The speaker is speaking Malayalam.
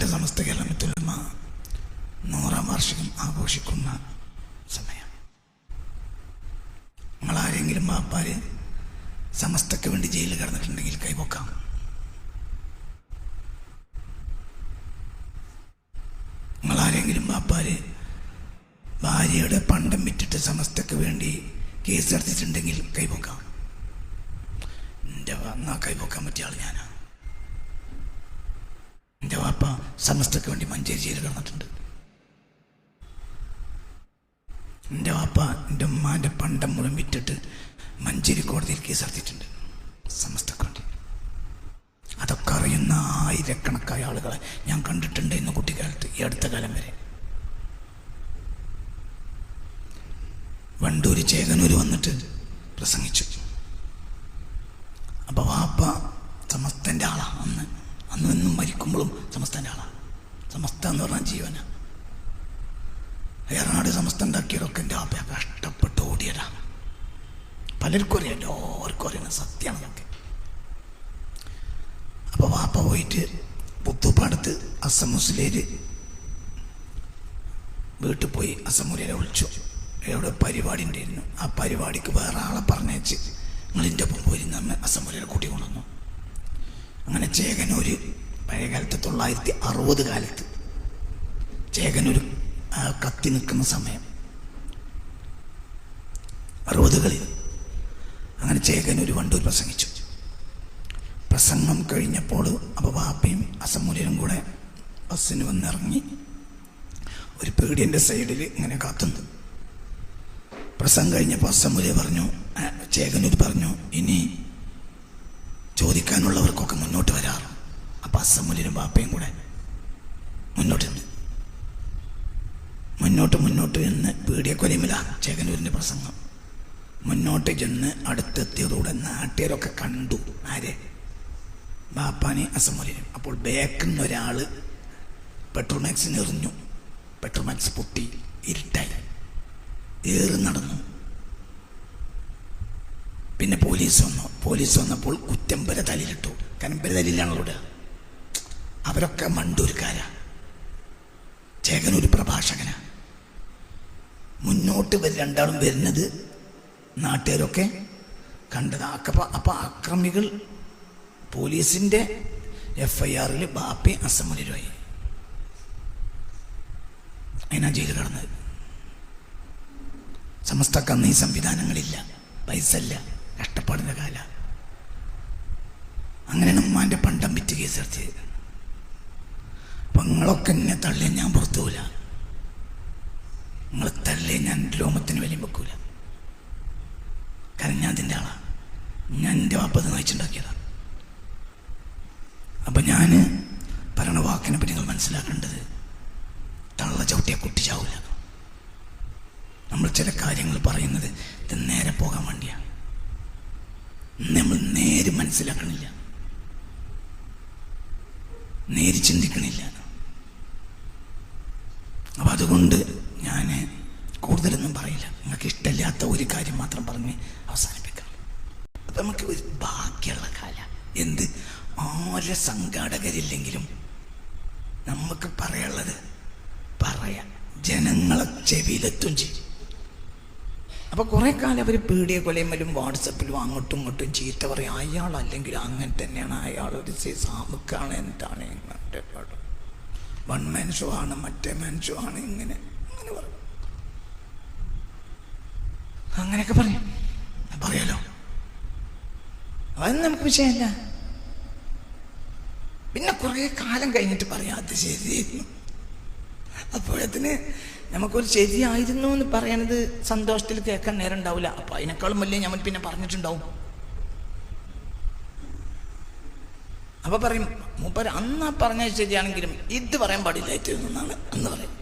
ബഹുമാനപ്പെട്ട സമസ്ത കേരളമിത്തുലമ നൂറാം വാർഷികം ആഘോഷിക്കുന്ന സമയം. നിങ്ങളാരെങ്കിലും വാപ്പാര് സമസ്തക്ക് വേണ്ടി ജയിലിൽ കിടന്നിട്ടുണ്ടെങ്കിൽ കൈപൊക്കാം നിങ്ങളാരെങ്കിലും വാപ്പാര് ഭാര്യയുടെ പണ്ടം വിറ്റിട്ട് സമസ്തക്ക് വേണ്ടി കേസ് നടത്തിയിട്ടുണ്ടെങ്കിൽ കൈപോക്കാം എന്റെ വന്നാ പറ്റിയ ആൾ ഞാനാ. എന്റെ വാപ്പ സമസ്തക്ക് വേണ്ടി മഞ്ചേരി ജയിലിൽ കിടന്നിട്ടുണ്ട്. എന്റെ വാപ്പ എന്റെ ഉമ്മാന്റെ പണ്ടം മുഴുവൻ വിറ്റിട്ട് മഞ്ചേരി കോടതിയിൽ കേസ് നടത്തിയിട്ടുണ്ട്. വേണ്ടി. അതൊക്കെ അറിയുന്ന ആയിരക്കണക്കായ ആളുകളെ ഞാൻ കണ്ടിട്ടുണ്ട് ഇന്ന് കുട്ടിക്കാലത്ത് ഈ അടുത്ത കാലം വരെ. വണ്ടൂർ ചേകനൂർ വന്നിട്ട് പ്രസംഗിച്ചു അപ്പൊ വാപ്പ സമസ്തന്റെ ആളാ അന്ന് അന്ന് എന്നും സമസ്തനാണ്. സമസ്ത എന്ന് പറഞ്ഞാൽ ജീവന. ഏറാട് സമസ്ത ഉണ്ടാക്കിയതൊക്കെ എന്റെ ആപ്പ കഷ്ടപ്പെട്ട് ഓടിയടാ പലർക്കും അറിയാം എല്ലാവർക്കും അറിയണം സത്യമാണ് ഞങ്ങൾക്ക്. അപ്പൊ വാപ്പ പോയിട്ട് പുത്തുപ്പാടത്ത് അസം മുസ്ലിര് വീട്ടിൽ പോയി അസമുരനെ വിളിച്ചു. എവിടെ പരിപാടി ഉണ്ടായിരുന്നു? ആ പരിപാടിക്ക് വേറെ ആളെ പറഞ്ഞേച്ച് നിങ്ങളിന്റെ ഒപ്പം പോയി നമ്മ അസമുരനെ കൂട്ടി കൊണ്ടുവന്നു. അങ്ങനെ ചേകനൂര് പഴയ കാലത്ത് തൊള്ളായിരത്തി അറുപത് കാലത്ത് ചേകനൊരു കത്തി നിൽക്കുന്ന സമയം. അറുപതുകളിൽ അങ്ങനെ ചേകനൊരു വണ്ടൂർ പ്രസംഗിച്ചു. പ്രസംഗം കഴിഞ്ഞപ്പോൾ അപ്പോൾ വാപ്പയും അസമുരനും കൂടെ ബസ്സിന് വന്നിറങ്ങി. ഒരു പേടിയന്റെ സൈഡിൽ ഇങ്ങനെ കാത്തുന്നു. പ്രസംഗം കഴിഞ്ഞപ്പോൾ അസമൂലി പറഞ്ഞു ചേകനൂർ പറഞ്ഞു ഇനി ചോദിക്കാനുള്ളവർക്കൊക്കെ മുന്നോട്ട് വരാറ് അപ്പം ബാപ്പയും കൂടെ മുന്നോട്ട് നിന്ന് മുന്നോട്ട് മുന്നോട്ട് എന്ന് പീടിയ കൊലിമില ചേകനൂരിന്റെ പ്രസംഗം. മുന്നോട്ട് ചെന്ന് അടുത്തെത്തിയതോടെ നാട്ടുകാരൊക്കെ കണ്ടു. ആരെ? ബാപ്പാനെ അസമുലിനും. അപ്പോൾ ബാക്കിൽ നിന്ന് ഒരാൾ പെട്രോൾ മാക്സിന് എറിഞ്ഞു. പെട്രോൾ മാക്സ് പൊട്ടി ഇരുട്ടായി. ഏറി നടന്നു. പിന്നെ പോലീസ് വന്നു. പോലീസ് വന്നപ്പോൾ കുറ്റമ്പര തലയിലിട്ടു. കാരണം ഇവരെ തലയിലാണല്ലോ ഇടുക അവരൊക്കെ മണ്ടൂരുകാരാ ചേകൻ ഒരു പ്രഭാഷകനാ. മുന്നോട്ട് രണ്ടാളും വരുന്നത് നാട്ടുകാരൊക്കെ കണ്ടത്. അപ്പൊ അപ്പൊ അക്രമികൾ പോലീസിന്റെ എഫ് ഐ ആറിൽ ബാപ്പി അസമുലരുമായി അതിനാ ജയിലിൽ കടന്നത്. സമസ്തക്ക് അന്ന് ഈ സംവിധാനങ്ങളില്ല. പൈസ ഇല്ല കഷ്ടപ്പാടിന്റെ കാല. അങ്ങനെയാണ് ഉമ്മാന്റെ പണ്ടം വിറ്റ് കേസ് നടത്തിയത് അപ്പൊ നിങ്ങളൊക്കെ എന്നെ തള്ളിയാൽ ഞാൻ പുറത്തു പോല നിങ്ങൾ തള്ളിയാൽ ഞാൻ രോമത്തിന് വലിയ വെക്കൂല. കാരണം ഞാൻ അതിന്റെ ആളാണ് ഞാൻ എന്റെ വാപ്പത് നയിച്ചുണ്ടാക്കിയതാണ് അപ്പം ഞാൻ പറയണ വാക്കിനെ പറ്റി നിങ്ങൾ മനസ്സിലാക്കേണ്ടത് തള്ള ചവിട്ടിയ കുട്ടി ചാവില്ല നമ്മൾ ചില കാര്യങ്ങൾ പറയുന്നത് ഇത് നേരെ പോകാൻ വേണ്ടിയാണ് നമ്മൾ നേര് മനസ്സിലാക്കണില്ല. നേര് ചിന്തിക്കണില്ല. അതുകൊണ്ട് ഞാൻ കൂടുതലൊന്നും പറയില്ല. നിങ്ങൾക്ക് ഇഷ്ടമില്ലാത്ത ഒരു കാര്യം മാത്രം പറഞ്ഞ് അവസാനിപ്പിക്കാം. അപ്പം നമുക്ക് ഒരു ബാക്കിയുള്ള കാല. എന്ത്? ആരെ സംഘാടകരില്ലെങ്കിലും നമുക്ക് പറയാനുള്ളത് പറയാ. ജനങ്ങളെ ചെവിയിലെത്തും ചെയ്യും. അപ്പൊ കുറെ കാലം അവർ പീടിയ കൊലയുമ്പോഴും വാട്സപ്പിലും അങ്ങോട്ടും ഇങ്ങോട്ടും ചീത്ത പറയും. അയാൾ അല്ലെങ്കിൽ അങ്ങനെ തന്നെയാണ്. അയാൾ ഒരു സാമുക്കാണ് എന്താണ് പാട്. വൺ മാൻ ഷോ ആണ് മറ്റേ മാൻ ഷോ ആണ് ഇങ്ങനെ അങ്ങനെ പറയും. അങ്ങനെയൊക്കെ പറയും. പറയാലോ അതൊന്നും നമുക്ക് വിഷയമല്ല. പിന്നെ കുറെ കാലം കഴിഞ്ഞിട്ട് പറയാം അത് ശരിയായിരുന്നു. അപ്പോഴത്തിന് നമുക്കൊരു ശരിയായിരുന്നു എന്ന് പറയാനത് സന്തോഷത്തിൽ കേൾക്കാൻ നേരം ഉണ്ടാവില്ല. അപ്പൊ അതിനേക്കാളും വലിയ ഞാൻ പിന്നെ പറഞ്ഞിട്ടുണ്ടാവും. അപ്പൊ പറയും മൂപ്പര് അന്നാ പറഞ്ഞത് ശരിയാണെങ്കിലും ഇത് പറയാൻ പാടില്ലായിട്ട് എന്നാണ് അന്ന് പറയും.